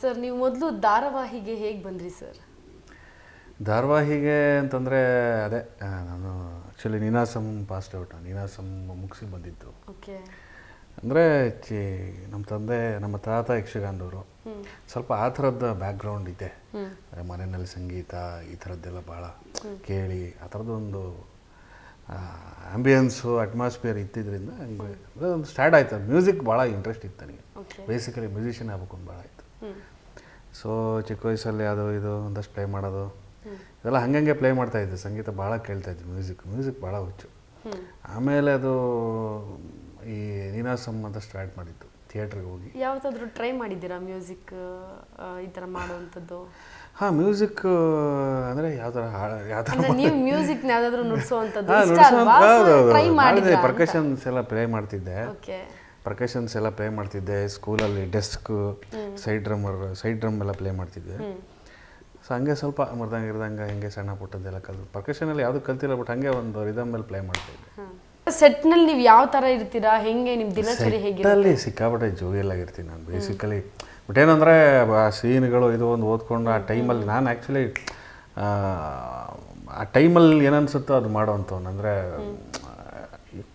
Sir ನೀವು ಮೊದಲು ಧಾರಾವಾಹಿಗೆ ಹೇಗೆ ಬಂದ್ರಿ ಸರ್? ಧಾರಾವಾಹಿಗೆ ಅಂತಂದರೆ ಅದೇ ನಾನು actually Ninasam passed out Ninasam ಮುಗಿಸಿ ಬಂದಿದ್ದು. ಓಕೆ. ಅಂದರೆ ಚಿ ನಮ್ಮ ತಂದೆ ನಮ್ಮ ತಾತ ಯಕ್ಷಗಾನದವರು. ಸ್ವಲ್ಪ ಆ ಥರದ ಬ್ಯಾಕ್ಗ್ರೌಂಡ್ ಇದೆ. ಮನೆಯಲ್ಲಿ ಸಂಗೀತ ಈ ಥರದ್ದೆಲ್ಲ ಭಾಳ ಕೇಳಿ ಆ ಥರದ್ದೊಂದು ಆ್ಯಂಬಿಯನ್ಸು ಅಟ್ಮಾಸ್ಫಿಯರ್ ಹಂಗೆ ಒಂದು ಸ್ಟಾರ್ಟ್ ಆಯ್ತು. ಮ್ಯೂಸಿಕ್ ಭಾಳ ಇಂಟ್ರೆಸ್ಟ್ ಇತ್ತು ನನಗೆ. ಬೇಸಿಕಲಿ ಮ್ಯೂಸಿಷಿಯನ್ ಆಗ್ಬೇಕು ಅಂತ ಭಾಳ ಇತ್ತು ಸೊ ಚಿಕ್ಕ ವಯಸ್ಸಲ್ಲಿ ಅದು ಇದು ಒಂದಷ್ಟು ಪ್ಲೇ ಮಾಡೋದು. ಇದೆಲ್ಲ ಹಂಗಂಗೆ ಪ್ಲೇ ಮಾಡ್ತಾ ಇದ್ದೆ. ಸಂಗೀತ ಭಾಳ ಕೇಳ್ತಾ ಇದ್ದೆ. ಮ್ಯೂಸಿಕ್ ಮ್ಯೂಸಿಕ್ ಭಾಳ ಹುಚ್ಚು. ಆಮೇಲೆ ಅದು ಈ ನೀನಾಸಮ್ ಅಂತ ಸ್ಟಾರ್ಟ್ ಮಾಡಿದ್ದು. ಥಿಯೇಟ್ರಿಗೆ ಹೋಗಿ. ಯಾವತ್ತಾದರೂ ಟ್ರೈ ಮಾಡಿದ್ದೀರಾ ಮ್ಯೂಸಿಕ್ ಈ ಥರ ಮಾಡುವಂಥದ್ದು? ಹಾಂ ಮ್ಯೂಸಿಕ್ ಅಂದರೆ ಯಾವ ಥರ ಯಾವ ಥರ ನೀವು ಮ್ಯೂಸಿಕ್ ಯಾವ್ದಾದ್ರು ನುಡ್ಸುವಂಥದ್ದು ಟ್ರೈ ಮಾಡಿದೆ ಮಾಡಿದ್ರಾ ಪರ್ಕಷನ್ಸ್ ಎಲ್ಲ ಪ್ಲೇ ಮಾಡ್ತಿದ್ದೆ. ಓಕೆ ಪರ್ಕಷನ್ಸ್ ಎಲ್ಲ ಪ್ಲೇ ಮಾಡ್ತಿದ್ದೆ ಸ್ಕೂಲಲ್ಲಿ desk side drummer side drum ಎಲ್ಲ ಪ್ಲೇ ಮಾಡ್ತಿದ್ದೆ. ಸೊ ಹಂಗೆ ಸ್ವಲ್ಪ ಮರ್ದಂಗೆ ಇರ್ದಂಗೆ ಹಿಂಗೆ ಸಣ್ಣ ಪುಟ್ಟದ್ದೆಲ್ಲ ಕಲ್ತು ಪ್ರಕಾಶನಲ್ಲಿ ಯಾವುದು ಕಲ್ತಿಲ್ಲ ಬಟ್ ಹಂಗೆ ಒಂದು ರಿದಮ್ ಮೇಲೆ ಪ್ಲೇ ಮಾಡ್ತಿದ್ದೆ ಸೆಟ್ನಲ್ಲಿ ನೀವು ಯಾವ ಥರ ಇರ್ತೀರಾ? ಹೆಂಗೆ ನಿಮ್ಮ ದಿನಚರಿ ಹೇಗೆ ಅಲ್ಲಿ ಸಿಕ್ಕಾಪಟ್ಟೆ ಜೋಗಿಯಲ್ಲಾಗಿರ್ತೀನಿ ನಾನು ಬೇಸಿಕಲಿ ಬಟ್ ಏನಂದರೆ ಆ ಸೀನ್ಗಳು ಇದು ಒಂದು ಓದ್ಕೊಂಡು ಆ ಟೈಮಲ್ಲಿ ನಾನು ಆ್ಯಕ್ಚುಲಿ ಆ ಟೈಮಲ್ಲಿ ಏನನ್ಸುತ್ತೋ ಅದು ಮಾಡೋವಂಥವ್ನು ಅಂದರೆ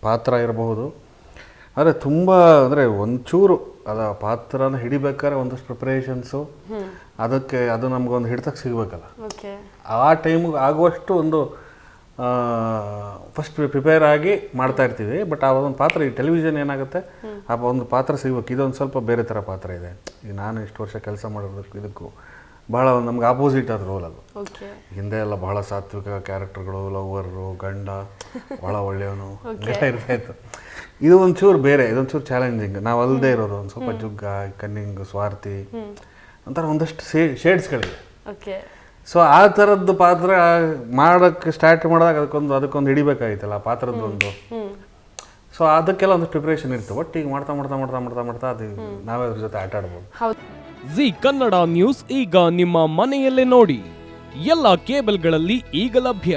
ಪಾತ್ರ ಇರಬಹುದು ಆದರೆ ತುಂಬ ಅಂದರೆ ಒಂಚೂರು ಅದ ಪಾತ್ರನ ಹಿಡಿಬೇಕಾದ್ರೆ ಒಂದಷ್ಟು ಪ್ರಿಪ್ರೇಷನ್ಸು ಅದಕ್ಕೆ ಅದು ನಮಗೊಂದು ಹಿಡಿತಕ್ಕೆ ಸಿಗಬೇಕಲ್ಲ. ಆ ಟೈಮಿಗೆ ಆಗುವಷ್ಟು ಒಂದು ಫಸ್ಟ್ ಪ್ರಿಪೇರ್ ಆಗಿ ಮಾಡ್ತಾ ಇರ್ತೀವಿ. ಬಟ್ ಆ ಒಂದು ಪಾತ್ರ ಈ ಟೆಲಿವಿಷನ್ ಏನಾಗುತ್ತೆ? ಆ ಒಂದು ಪಾತ್ರ ಸಿಗಬೇಕು. ಇದೊಂದು ಸ್ವಲ್ಪ ಬೇರೆ ಥರ ಪಾತ್ರ ಇದೆ. ಈಗ ನಾನು ಇಷ್ಟು ವರ್ಷ ಕೆಲಸ ಮಾಡೋದಕ್ಕೂ ಇದಕ್ಕೂ ಭಾಳ ಒಂದು ನಮ್ಗೆ ಆಪೋಸಿಟ್ ಆದ ರೋಲ್ ಅದು. ಹಿಂದೆ ಎಲ್ಲ ಬಹಳ ಸಾತ್ವಿಕ ಕ್ಯಾರೆಕ್ಟರ್ಗಳು ಲವ್ವರು ಗಂಡ ಭಾಳ ಒಳ್ಳೆಯವನು. ಇರ್ತಾಯಿತ್ತು ಇದು ಒಂಚೂರು ಬೇರೆ ಇದೊಂಚೂರು ಚಾಲೆಂಜಿಂಗ್ ನಾವು ಅಲ್ಲದೆ ಇರೋದು ಒಂದು ಸ್ವಲ್ಪ ಜುಗ್ಗ ಕನ್ನಿಂಗ್ ಸ್ವಾರ್ಥಿ ಒಂಥರ ಒಂದಷ್ಟು ಶೇಡ್ಸ್ಗಳಿವೆ ಓಕೆ ಸೊ ಆ ಥರದ್ದು ಪಾತ್ರ ಮಾಡೋಕ್ಕೆ ಸ್ಟಾರ್ಟ್ ಮಾಡಿದಾಗ ಅದಕ್ಕೊಂದು ಅದಕ್ಕೊಂದು ಹಿಡಿಬೇಕಾಗಿತ್ತಲ್ಲ ಆ ಪಾತ್ರದ್ದೊಂದು ಸೊ ಅದಕ್ಕೆಲ್ಲ ಒಂದು ಪ್ರಿಪ್ರೇಷನ್ ಇರ್ತವೆ ಒಟ್ಟು ಈಗ ಮಾಡ್ತಾ ಮಾಡ್ತಾ ಮಾಡ್ತಾ ಮಾಡ್ತಾ ಮಾಡ್ತಾ ಅದು ನಾವೇ ಅದ್ರ ಜೊತೆ ಆಟ ಆಡ್ಬೋದು. ಹೌದು. ಜಿ ಕನ್ನಡ ನ್ಯೂಸ್ ಈಗ ನಿಮ್ಮ ಮನೆಯಲ್ಲೇ ನೋಡಿ. ಎಲ್ಲ ಕೇಬಲ್ಗಳಲ್ಲಿ ಈಗ ಲಭ್ಯ.